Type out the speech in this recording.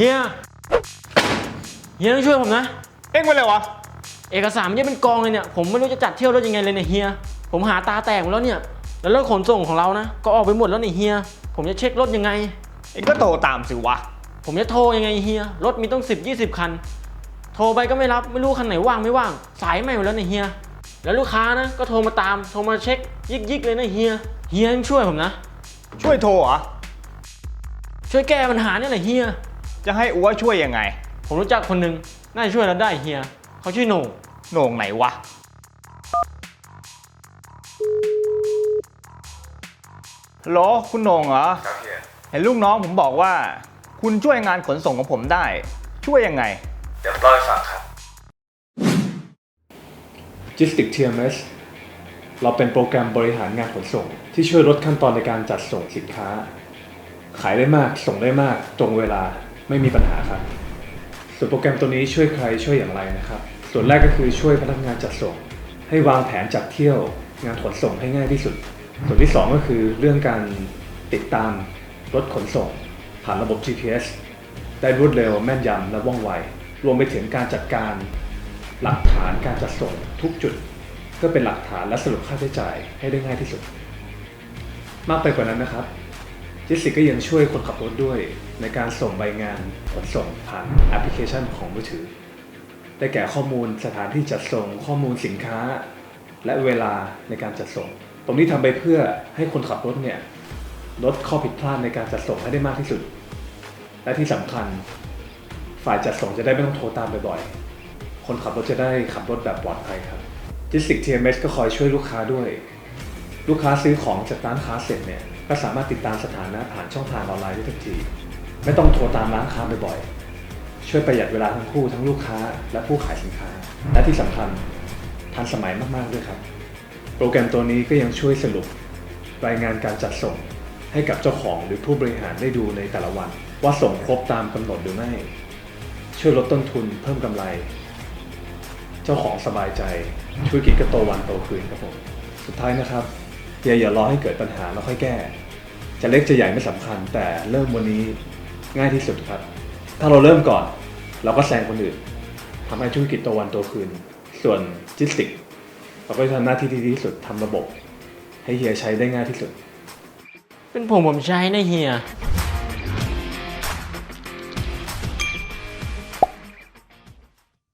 เฮีย เฮียต้องช่วยผมนะ เอ็งไปเลยวะ เอกสารมันเยอะเป็นกองเลยเนี่ย ผมไม่รู้จะจัดเที่ยวรถยังไงเลยเนี่ยเฮีย ผมหาตาแตกหมดแล้วเนี่ย แล้วรถขนส่งของเรานะ ก็ออกไปหมดแล้วเนี่ยเฮีย ผมจะเช็ครถยังไง เอ็งก็โทรตามสิวะ ผมจะโทรยังไงเฮีย รถมีต้อง 10 20 คัน โทรไปก็ไม่รับ ไม่รู้คันไหนว่างไม่ว่าง สายไม่หมดแล้วเนี่ยเฮีย แล้วลูกค้านะ ก็โทรมาตาม โทรมาเช็คยิกยิกๆเลยนะเฮีย เฮียต้องช่วยผมนะ ช่วยโทรเหรอ ช่วยแก้ปัญหาเนี่ยแหละเฮีย จะให้อัวช่วยยังไงผมรู้จักคนหนึ่งน่าจะช่วยเราได้เฮียเขาชื่อโหน่งโหน่งไหนวะ ฮัลโหลคุณโหน่งเหรอ ครับเฮียเห็นลูกน้องผมบอกว่า คุณช่วยงานขนส่งของผมได้ ช่วยยังไง เดี๋ยวเล่าให้ฟังครับ Logistic TMS เราเป็นโปรแกรมบริหารงานขนส่ง ที่ช่วยลดขั้นตอนในการจัดส่งสินค้า ขายได้มาก ส่งได้มาก ตรงเวลา ไม่มีปัญหาครับ ส่วนโปรแกรมตัวนี้ช่วยใครช่วยอย่างไรนะครับ ส่วนแรกก็คือช่วยพนักงานจัดส่ง ให้วางแผนจัดเที่ยวงานขนส่งให้ง่ายที่สุด ส่วนที่สองก็คือเรื่องการติดตามรถขนส่ง ผ่านระบบ GPS ได้รวดเร็วแม่นยำและว่องไว รวมไปถึงการจัดการหลักฐานการจัดส่งทุกจุด เพื่อเป็นหลักฐานและสรุปค่าใช้จ่ายให้ได้ง่ายที่สุด มากไปกว่านั้นนะครับ จิสสิก็ยังช่วยคนขับรถด้วย ในการส่งใบงานขนส่งผ่านแอปพลิเคชันของมือถือ ได้แก่ข้อมูลสถานที่จัดส่งข้อมูลสินค้า และเวลาในการจัดส่ง ตรงนี้ทำไปเพื่อให้คนขับรถเนี่ยลดข้อผิดพลาดในการจัดส่งให้ได้มากที่สุด และที่สำคัญ ฝ่ายจัดส่งจะได้ไม่ต้องโทรตามบ่อยๆ คนขับรถจะได้ขับรถแบบปลอดภัยครับจิสติก TMS ก็คอยช่วยลูกค้าด้วย ลูกค้าซื้อของจากร้านค้าเสร็จเนี่ย ก็สามารถติดตามสถานะผ่านช่องทางออนไลน์ได้ทันที ไม่ต้องโทรตามร้านค้าบ่อยๆ ช่วยประหยัดเวลาทั้งคู่ทั้งลูกค้า และผู้ขายสินค้า และที่สำคัญทันสมัยมากๆด้วยครับ โปรแกรมตัวนี้ก็ยังช่วยสรุป รายงานการจัดส่งให้กับเจ้าของหรือผู้บริหารได้ดูในแต่ละวัน ว่าส่งครบตามกำหนดหรือไม่ ช่วยลดต้นทุนเพิ่มกำไร เจ้าของสบายใจธุรกิจก็โตวันโตคืนครับผม สุดท้ายนะครับ อย่าอย่ารอให้เกิดปัญหาแล้วค่อยแก้ จะเล็กจะใหญ่ไม่สำคัญ แต่เริ่มวันนี้ง่ายที่สุดครับ ถ้าเราเริ่มก่อน เราก็แซงคนอื่นทำให้ธุรกิจตัววันตัวคืน ส่วนจิสติกเราก็จะทำหน้าที่ที่ดีที่สุดทำระบบ ให้เฮียใช้ได้ง่ายที่สุด เป็นผมผมใช้นะเฮีย